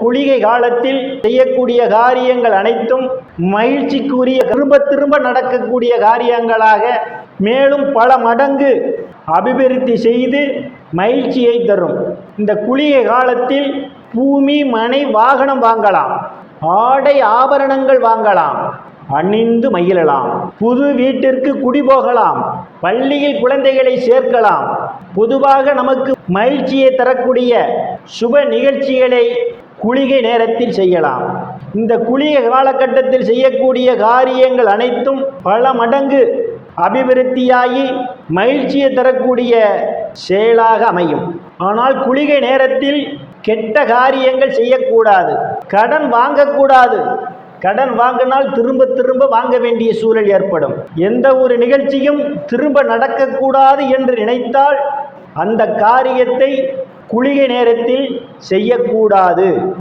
குளிகை காலத்தில் செய்யக்கூடிய காரியங்கள் அனைத்தும் மகிழ்ச்சிக்குரிய திரும்ப திரும்ப நடக்கக்கூடிய காரியங்களாக மேலும் பல மடங்கு அபிவிருத்தி செய்து மகிழ்ச்சியை தரும். இந்த குளிகை காலத்தில் பூமி மனை வாகனம் வாங்கலாம். ஆடை ஆபரணங்கள் வாங்கலாம். அணிந்து மகிழலாம். புது வீட்டிற்கு குடி போகலாம். பள்ளியில் குழந்தைகளை சேர்க்கலாம். பொதுவாக நமக்கு மகிழ்ச்சியை தரக்கூடிய சுப நிகழ்ச்சிகளை குளிகை நேரத்தில் செய்யலாம். இந்த குளிகை காலகட்டத்தில் செய்யக்கூடிய காரியங்கள் அனைத்தும் பல மடங்கு அபிவிருத்தியாகி மகிழ்ச்சியை தரக்கூடிய செயலாக அமையும். ஆனால் குளிகை நேரத்தில் கெட்ட காரியங்கள் செய்யக்கூடாது. கடன் வாங்கக்கூடாது. கடன் வாங்கினால் திரும்ப திரும்ப வாங்க வேண்டிய சூழல் ஏற்படும். எந்த ஒரு நிகழ்ச்சியும் திரும்ப நடக்கக்கூடாது என்று நினைத்தால் அந்த காரியத்தை குளிகை நேரத்தில் செய்யக்கூடாது.